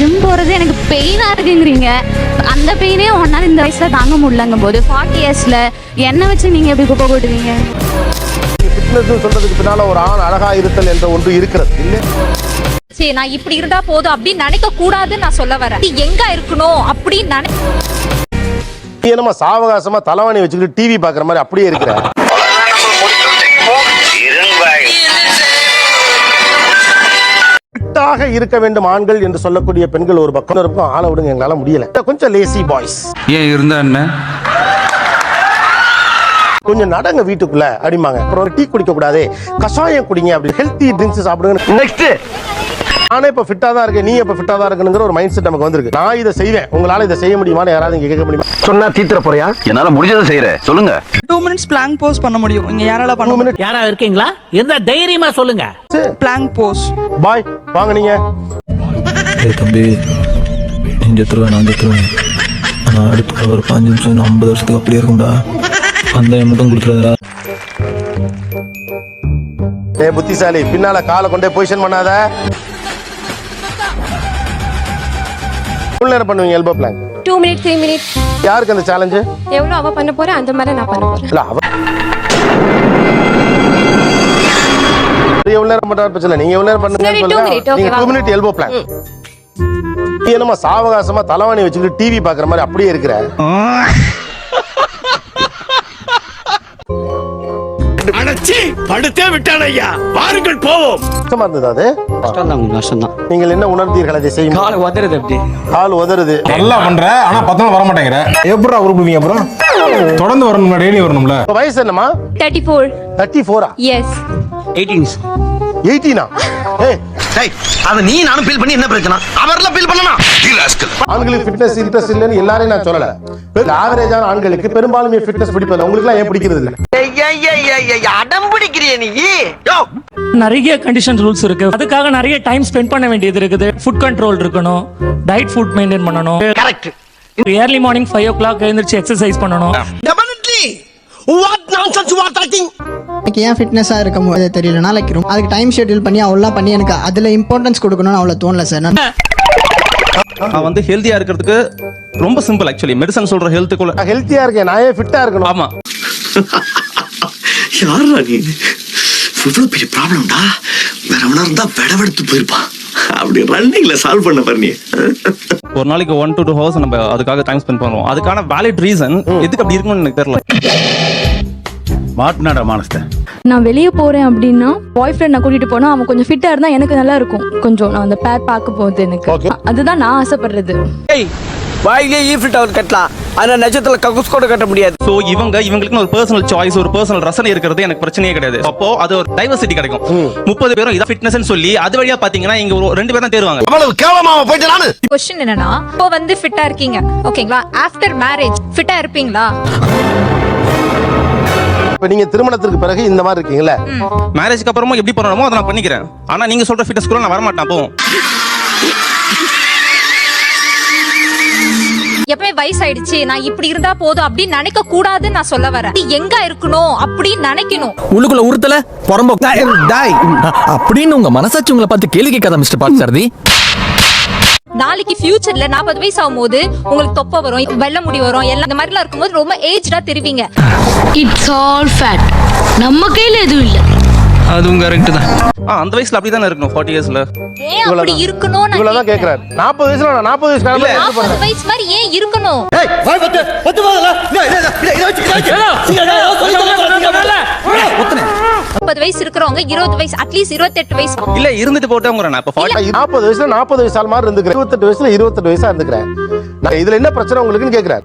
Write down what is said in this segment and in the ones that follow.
Gym போறது எனக்கு பெயினா இருக்குங்கிறீங்க. அந்த பெயினே ஒன்னால இந்த வயசுல தாங்க முடியலங்கும் போது ஃபார்ட்டி இயர்ஸ்ல என்ன வச்சு நீங்க எப்படி குப்பை போட்டுவீங்க ஃபிட்னஸ் சொல்றதுக்கு பின்னால ஒரு ஆண் அழகா இருத்தல் என்ற ஒன்று இருக்கிறது. இல்லை சரி நான் இப்படி இருந்தா போதும் அப்படின்னு நினைக்க கூடாதுன்னு நான் சொல்ல வரேன். எங்க இருக்கணும் அப்படின்னு நினை நீ என்னமா சாவகாசமா தலைவாணி வச்சுக்கிட்டு டிவி பாக்குற மாதிரி அப்படியே இருக்கிற? ஃபிட்டாக இருக்க வேண்டும் ஆண்கள் என்று சொல்லக்கூடிய பெண்கள் ஒரு பக்கம் இருக்கும் ஆளை விடுங்க எங்களால முடியல. கொஞ்சம் லேசி பாய்ஸ் ஏன் இருந்தா என்ன? கொஞ்சம் நடங்க வீட்டுக்குள்ள அப்படிம்பாங்க. அப்புறம் டீ குடிக்க கூடாது. கஷாயம் குடிங்க அப்படி ஹெல்த்தி ட்ரிங்க்ஸ் சாப்பிடுங்க. நெக்ஸ்ட் நானே இப்ப ஃபிட்டா தான் இருக்கேன் நீ இப்ப ஃபிட்டா தான் இருக்கணுங்கிற ஒரு மைண்ட் செட் நமக்கு வந்திருக்கு. நான் இதை செய்வேன். உங்களால இதை செய்ய முடியுமான்னு யாராவது இங்க கேட்க முடியுமா? சொன்னா தீத்துற போறியா? என்னால முடிஞ்சதை செய்யறேன் சொல்லுங்க. டூ மினிட்ஸ் பிளாங்க் போஸ் பண்ண முடியும். இங்க யாரால பண்ண முடியும்? யாரா இருக்கீங்களா? இருந்தா தைரியமா சொல்லுங்க. பிளாங்க் போஸ் பாய் வாங்க நீங்க. தம்பி நீ செத்துருவேன் நான் செத்துருவேன். ஆனால் அடுத்த ஒரு பாஞ்சு நிமிஷம் ஐம்பது வருஷத்துக்கு அப்படியே இருக்கும்டா. அந்த மட்டும் கொடுத்துருதா ஏ புத்திசாலி பின்னால காலை கொண்டே பொசிஷன் பண்ணாத. எவ்வளவு நேரம் பண்ணுவீங்க elbow plank two minute three minute யாருக்கு அந்த சேலஞ்சு எவ்வளோ அவ பண்ண போறா அந்த மாதிரி நான் பண்ண போறேன். இல்ல அவ எவ்வளவு நேரம் பண்ற பிரச்சனை. நீங்க எவ்வளவு நேரம் பண்ணுங்க சரி, two minute, okay நீங்க. டூ மினிட் எல்போ பிளான் நீ என்னமா சாவகாசமா தலைவாணி வச்சுக்கிட்டு டிவி பாக்குற மாதிரி அப்படியே இருக்கிற. அடைச்சி படுத்தே விட்டான் ஐயா. வாருங்கள் போவோம். கஷ்டமா இருந்தது அது? கஷ்டம்தான் நீங்கள் என்ன உணர்ந்தீர்கள் அதை செய்யும்? காலை உதறது அப்படி. கால் உதறுது. நல்லா பண்ற ஆனா பத்து நாள் வர மாட்டேங்கிற எப்படா உருப்புவீங்க அப்புறம்? தொடர்ந்து வரணும்ல டெய்லி வரணும்ல. இப்ப வயசு என்னமா தேர்ட்டி ஃபோர் தேர்ட்டி ஃபோரா எஸ் எயிட்டீன்ஸ் எயிட்டீனா ஏய் அத நீ நானும் ஃபீல் பண்ணி என்ன பிரச்சனை? அவர்லாம் ஃபீல் பண்ணனா ஆண்களுக்கு ஃபிட்னஸ் இன்ட்ரெஸ்ட் இல்லைன்னு எல்லாரையும் நான் சொல்லல. ஆவரேஜான ஆண்களுக்கு பெரும்பாலும் ஃபிட்னஸ் பிடிப்பதில்லை உங்களுக்கு ஏன் பிடிக்கிறது இல்லை? அடம் பிடிக்கிறிய நீ? யோ. நிறைய கண்டிஷன் ரூல்ஸ் இருக்கு. அதுக்காக நிறைய டைம் ஸ்பெண்ட் பண்ண வேண்டியது இருக்குது. ஃபுட் கண்ட்ரோல் இருக்கணும். டயட் ஃபுட் மெயின்டைன் பண்ணணும். Correct early morning five o'clock எழுந்திரிச்சு எக்ஸசைஸ் பண்ணணும். Definitely what nonsense you are talking எனக்கு ஏன் ஃபிட்னஸாக இருக்க முடியாது தெரியலனா லைக் ரொம்ப அதுக்கு டைம் ஷெட்யூல் பண்ணி அவ்வளோ பண்ணி எனக்கு அதில் இம்பார்ட்டன்ஸ் கொடுக்கணும்னு அவ்வளோ தோணல சார் நான் நான் வந்து ஹெல்த்தியா இருக்கிறதுக்கு ரொம்ப சிம்பிள் ஆக்சுவலி மெடிசன் சொல்ற ஹெல்த்துக்குள்ள ஹெல்த்தியா இருக்கேன் நான் ஏன் ஃபிட்டா இருக்கணும். ஆமா. யாரா நீ? இவ்வளவு பெரிய ப்ராப்ளம்டா வேற எவனா இருந்தா விடவெடுத்து போயிருப்பான் அப்படி ரன்னிங்ல சால்வ் பண்ண பாரு நீ. ஒரு நாளைக்கு ஒன் டு டூ ஹவர்ஸ் நம்ம அதுக்காக டைம் ஸ்பெண்ட் பண்ணுவோம். அதுக்கான வேலிட் ரீசன் எதுக்கு அப்படி இருக்கணும்னு எனக்கு தெரியல. மாட்டினாடா மானஸ்த. நான் வெளியே போறேன் அப்படின்னா பாய் ஃப்ரெண்ட் நான் கூட்டிட்டு போனா அவன் கொஞ்சம் ஃபிட்டா இருந்தா எனக்கு நல்லா இருக்கும். கொஞ்சம் நான் அந்த பேர் பார்க்க போகுது எனக்கு. அதுதான் நான் ஆசைப்படுறது. வாயிலே ஈஃபில் டவர் கட்டலாம். ஆனா நட்சத்திர கக்கூஸ் கூட கட்ட முடியாது. சோ இவங்க இவங்களுக்கு ஒரு பர்சனல் சாய்ஸ் ஒரு பர்சனல் ரசனை இருக்கிறது எனக்கு பிரச்சனையே கிடையாது. அப்போ அது ஒரு டைவர்சிட்டி கிடைக்கும். முப்பது பேரும் இதான் ஃபிட்னஸ் சொல்லி அது வழியா பாத்தீங்கன்னா இங்க ஒரு ரெண்டு பேர் தான் தேருவாங்க. அவ்வளவு கேவலமாவ போயிட்டு நானு? கொஸ்டின் என்னன்னா இப்போ வந்து ஃபிட்டா இருக்கீங்க. ஓகேங்களா ஆஃப்டர் மேரேஜ் ஃபிட்டா இருப்பீங்களா? இப்ப நீங்க திருமணத்திற்கு பிறகு இந்த மாதிரி இருக்கீங்கல்ல? மேரேஜ்க்கு அப்புறமா எப்படி பண்ணணுமோ அதை நான் பண்ணிக்கிறேன். ஆனா நீங்க சொல்ற ஃபிட்னஸ் கூட நான் வரமாட்டேன் அப்போ எப்பவுமே வயசாயிடுச்சு. நான் இப்படி இருந்தா போதும் அப்படின்னு நினைக்க கூடாதுன்னு நான் சொல்ல வரேன். எங்க இருக்கணும் அப்படின்னு நினைக்கணும். உள்ளுக்குள்ள உறுத்தல புறம்போ டாய் அப்படின்னு உங்க மனசாட்சி உங்களை பார்த்து கேள்வி கேட்காத மிஸ்டர் பாட் சாரதி நாளைக்கு ஃபியூச்சர்ல நாற்பது வயசு ஆகும்போது உங்களுக்கு தொப்பை வரும் வெள்ளை முடி வரும் எல்லாம் இந்த மாதிரிலாம் இருக்கும்போது ரொம்ப ஏஜ்டா தெரிவிங்க இட்ஸ் ஆல் ஃபேட் நம்ம கையில எதுவும் இல்லை அதுவும் கரெக்ட் தான் ஆ, அந்த வயசுல அப்படிதானே இருக்கணும் ஃபார்ட்டி இயர்ஸ்ல ஏன் அப்படி இருக்கணும் இவ்வளவுதான் கேக்குறாரு நாற்பது வயசுல நான் நாற்பது வயசு காலத்துல என்ன நாற்பது பண்ணேன்? வயசு மாதிரி ஏன் இருக்கணும் முப்பது வயசு இருக்கிறவங்க இருபது வயசு அட்லீஸ்ட் இருபத்தெட்டு வயசு. இல்ல இருந்துட்டு போட்டோங்கிறேன் நான். இப்ப ஃபார்ட்டி நாற்பது வயசுல நாற்பது வயசு ஆள் மாதிரி இருந்துக்கிறேன். இருபத்தெட்டு வயசுல இருபத்தெட்டு வயசா இருந்துக்கிறேன். நான் இதுல என்ன பிரச்சனை உங்களுக்குன்னு கேக்குறேன்.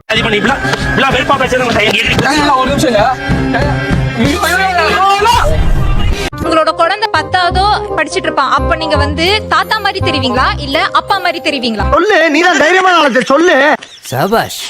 உங்களோட குழந்தை பத்தாவதோ படிச்சிட்டு இருப்பான். அப்ப நீங்க வந்து தாத்தா மாதிரி தெரிவிங்களா? இல்ல அப்பா மாதிரி தெரிவிங்களா? சொல்லு நீ தான் தைரியமான சொல்லு. சபாஷ்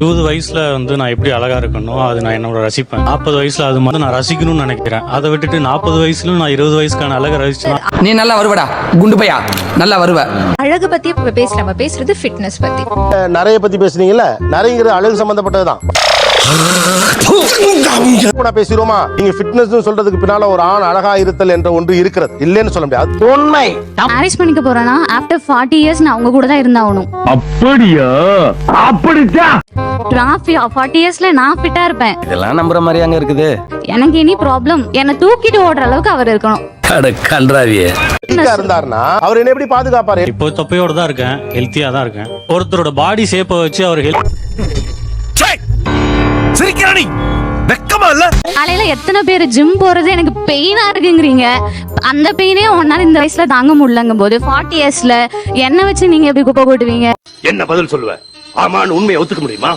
இருபது வயசுல வந்து நான் எப்படி அழகா இருக்கணும் அது நான் என்னோட ரசிப்பேன். நாற்பது வயசுல அது வந்து நான் ரசிக்கணும்னு நினைக்கிறேன். அதை விட்டுட்டு நாற்பது வயசுல நான் இருபது வயசுக்கான அழகை ரசிச்சேன் நீ நல்லா வருவடா. குண்டு பையா? நல்லா வருவ. அழகு பத்தி பேசல. நம்ம பேசுறது ஃபிட்னஸ் பத்தி. நிறைய பத்தி பேசுனீங்கல்ல நிறையங்கிறது அழகு சம்பந்தப்பட்டதுதான். பேசிடுவோமா? நீங்க ஃபிட்னஸ் சொல்றதுக்கு பின்னால ஒரு ஆண் அழகா இருத்தல் என்ற ஒன்று இருக்கிறது. இல்லைன்னு சொல்ல முடியாது. உண்மை. மேரேஜ் பண்ணிக்க போறேன்னா ஆஃப்டர் ஃபார்ட்டி இயர்ஸ் நான் அவங்க கூட தான் இருந்தாகணும். அப்படியா? அப்படித்தான். நான் ஃபார்ட்டி இயர்ஸ்ல நான் ஃபிட்டா இருப்பேன். இதெல்லாம் நம்புற மாதிரி அங்க இருக்குது. எனக்கு எனி ப்ராப்ளம் என்னை தூக்கிட்டு ஓடுற அளவுக்கு அவர் இருக்கணும். அட கன்றாவியே. இருந்தாருன்னா அவர் என்ன எப்படி பாதுகாப்பாரு? இப்போ தொப்பையோட தான் இருக்கேன். ஹெல்த்தியா தான் இருக்கேன். ஒருத்தரோட பாடி ஷேப்பை வச்சு அவர் ஹெல்த் சிரிக்கிறானி வெக்கமா இல்ல? காலையில எத்தனை பேர் ஜிம் போறது எனக்கு பெயினா இருக்குங்கிறீங்க. அந்த பெயினே ஒன்னால இந்த வயசுல தாங்க முடியலங்கும் போது ஃபார்ட்டி இயர்ஸ்ல என்ன வச்சு நீங்க எப்படி குப்பை கொட்டுவீங்க? என்ன பதில் சொல்லுவ? ஆமான்னு உண்மையை ஒத்துக்க முடியுமா?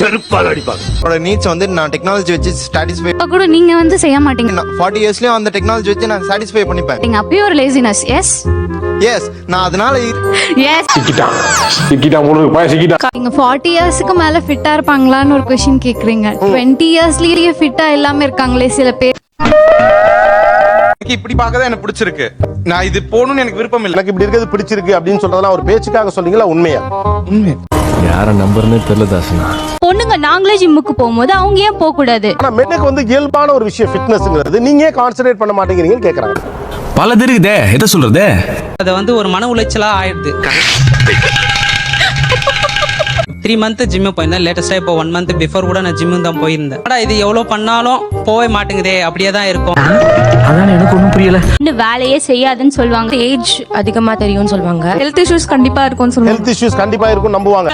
செருப்பால் அடிப்பாங்க. நீட்ஸ் வந்து நான் டெக்னாலஜி வச்சு சாட்டிஸ்ஃபை இப்ப கூட நீங்க வந்து செய்ய மாட்டீங்க. ஃபார்ட்டி இயர்ஸ்லயும் அந்த டெக்னாலஜி வச்சு நான் சாட்டிஸ்ஃபை பண்ணிப்பேன். நீங்க அப்பயும் ஒரு லேசினஸ் எஸ் எஸ் நான் அதனால எஸ் நீங்க ஃபார்ட்டி இயர்ஸ்க்கு மேல ஃபிட்டா இருப்பாங்களான்னு ஒரு கொஸ்டின் கேக்குறீங்க. டுவெண்ட்டி இயர்ஸ்லயே ஃபிட்டா இல்லாம இருக்காங்களே சில பேர். இப்படி பார்க்க தான் எனக்கு பிடிச்சிருக்கு. நான் இது போகணும்னு எனக்கு விருப்பம் இல்லை. எனக்கு இப்படி இருக்கிறது பிடிச்சிருக்கு அப்படின்னு சொல்றதெல்லாம் ஒரு பேச்சுக்காக சொன்னீங்களா உண்மையா? உண்மை. யார நம்பர்னே தெரியல தாசனா. பொண்ணுங்க நாங்களே ஜிம்முக்கு போகும்போது அவங்க ஏன் போக கூடாது ஆனா மென்னுக்கு வந்து இயல்பான ஒரு விஷயம் ஃபிட்னஸ்ங்கிறது நீங்க ஏன் கான்சென்ட்ரேட் பண்ண மாட்டேங்கிறீங்கன்னு கேக்குறாங்க. பல இருக்குதே எதை சொல்றது? அது வந்து ஒரு மன உளைச்சலா ஆயிடுது. த்ரீ மந்த் ஜிம் போயிருந்தேன். லேட்டஸ்டா இப்போ ஒன் மந்த் பிஃபோர் கூட நான் ஜிம்மு தான் போயிருந்தேன். ஆனா இது எவ்வளவு பண்ணாலும் போவே மாட்டேங்குதே அப்படியே தான் இருக்கும். அதான் எனக்கு ஒண்ணும் புரியல. இன்னும் வேலையே செய்யாதுன்னு சொல்லுவாங்க. ஏஜ் அதிகமா தெரியும்னு சொல்லுவாங்க. ஹெல்த் இஷ்யூஸ் கண்டிப்பா இருக்கும்னு சொல்லுவாங்க. ஹெல்த் இஷ்யூஸ் கண்டிப்பா இருக்கும் நம்புவாங்க.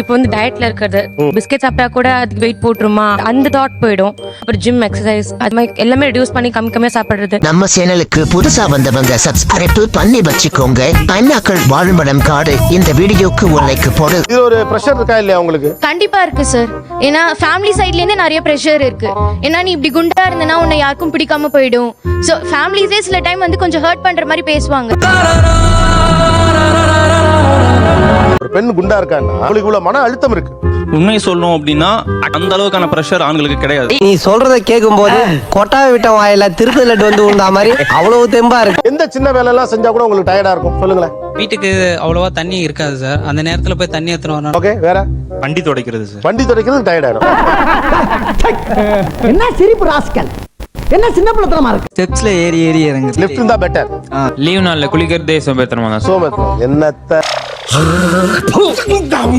இப்போ வந்து டயட்ல இருக்கிறது. பிஸ்கெட் சாப்பிட்டா கூட அதுக்கு வெயிட் போட்டுருமா? அந்த தாட் போயிடும். அப்புறம் ஜிம் எக்ஸசைஸ் அது மாதிரி எல்லாமே ரெடியூஸ் பண்ணி கம்மி கம்மியா சாப்பிடுறது. நம்ம சேனலுக்கு புதுசா வந்தவங்க சப்ஸ்கிரைப் பண்ணி வச்சுக்கோங்க. பைனாக்கள் வாழும்படம் காடு. இந்த வீடியோக்கு ஒரு லைக் போடு. இது ஒரு ப்ரெஷர் இருக்கா இல்லையா உங்களுக்கு? கண்டிப்பா இருக்கு சார் ஏன்னா ஃபேமிலி சைட்ல இருந்து நிறைய ப்ரெஷர் இருக்கு. ஏன்னா நீ இப்படி குண்டா இருந்தனா உன்னை யாருக்கும் பிடிக்காம போயிடும். ஸோ ஃபேமிலிஸே சில டைம் வந்து கொஞ்சம் ஹர்ட் பண்ற மாதிரி பேசுவாங்க. ஒரு பெண் குண்டா இருக்கான்னா அவளுக்கு இவ்வளவு மன அழுத்தம் இருக்கு. உண்மை சொல்லணும் அப்படின்னா அந்த அளவுக்கான ப்ரெஷர் ஆண்களுக்கு கிடையாது. நீ சொல்றத கேட்கும் போது கொட்டா விட்ட வாயில திருப்பதி லட்டு வந்து உண்டா மாதிரி அவ்வளவு தெம்பா இருக்கு. எந்த சின்ன வேலை எல்லாம் செஞ்சா கூட உங்களுக்கு டயர்டா இருக்கும்? சொல்லுங்களேன். வீட்டுக்கு அவ்வளவா தண்ணி இருக்காது சார். அந்த நேரத்துல போய் தண்ணி எடுத்துட்டு ஓகே வேற? வண்டி துடைக்கிறது சார். வண்டி துடைக்கிறது டயர்ட் ஆயிடும். என்ன சிரிப்பு ராஸ்கல்? என்ன சின்ன பிள்ளைத்தனமா இருக்கு? ஸ்டெப்ஸ்ல ஏறி ஏறி இறங்கு லிஃப்ட் இருந்தா பெட்டர் லீவ் நாள்ல குளிக்கிறதே சோம்பேத்தனமா சோமத் என்னத்த 아, 벌 떡.